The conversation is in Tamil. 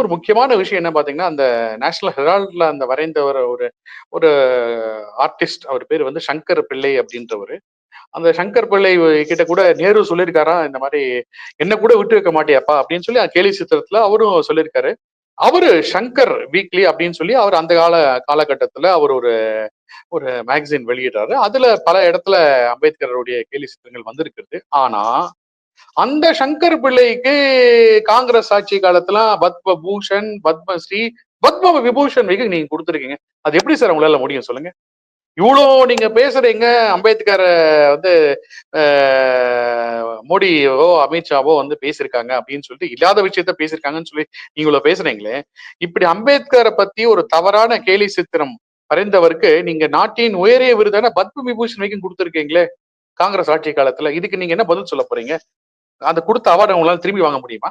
ஒரு முக்கியமான விஷயம் என்ன பார்த்தீங்கன்னா அந்த நேஷனல் ஹெரால்ட்ல அந்த வரைந்தவர் ஒரு ஒரு ஆர்டிஸ்ட் அவர் பேர் வந்து சங்கர் பிள்ளை அப்படின்றவர். அந்த சங்கர் பிள்ளை கிட்ட கூட நேரு சொல்லியிருக்காரா இந்த மாதிரி என்ன கூட விட்டு வைக்க மாட்டியாப்பா அப்படின்னு சொல்லி கேலி சித்திரத்துல அவரும் சொல்லியிருக்காரு. அவரு சங்கர் வீக்லி அப்படின்னு சொல்லி அவர் அந்த கால காலகட்டத்துல அவர் ஒரு ஒரு மேகசின் வெளியிடுறாரு. அதுல பல இடத்துல அம்பேத்கருடைய கேலி சித்திரங்கள் வந்திருக்கிறது. ஆனா அந்த சங்கர் பிள்ளைக்கு காங்கிரஸ் ஆட்சி காலத்துல பத்ம பூஷன் பத்மஸ்ரீ பத்ம விபூஷன் வரைக்கும் நீங்க கொடுத்துருக்கீங்க. அது எப்படி சார் உங்களால முடியும் சொல்லுங்க. இவ்வளோ நீங்க பேசுறீங்க அம்பேத்கர் வந்து மோடியோ அமித்ஷாவோ வந்து பேசியிருக்காங்க அப்படின்னு சொல்லிட்டு இல்லாத விஷயத்த பேசியிருக்காங்கன்னு சொல்லி நீங்க பேசுறீங்களே இப்படி அம்பேத்கரை பத்தி ஒரு தவறான கேலி சித்திரம் வரைந்தவருக்கு நீங்க நாட்டின் உயரிய விருதான பத்ம விபூஷன் வரைக்கும் கொடுத்துருக்கீங்களே காங்கிரஸ் ஆட்சி காலத்துல. இதுக்கு நீங்க என்ன பதில் சொல்ல போறீங்க? அந்த கொடுத்த அவார்டு உங்களால திரும்பி வாங்க முடியுமா?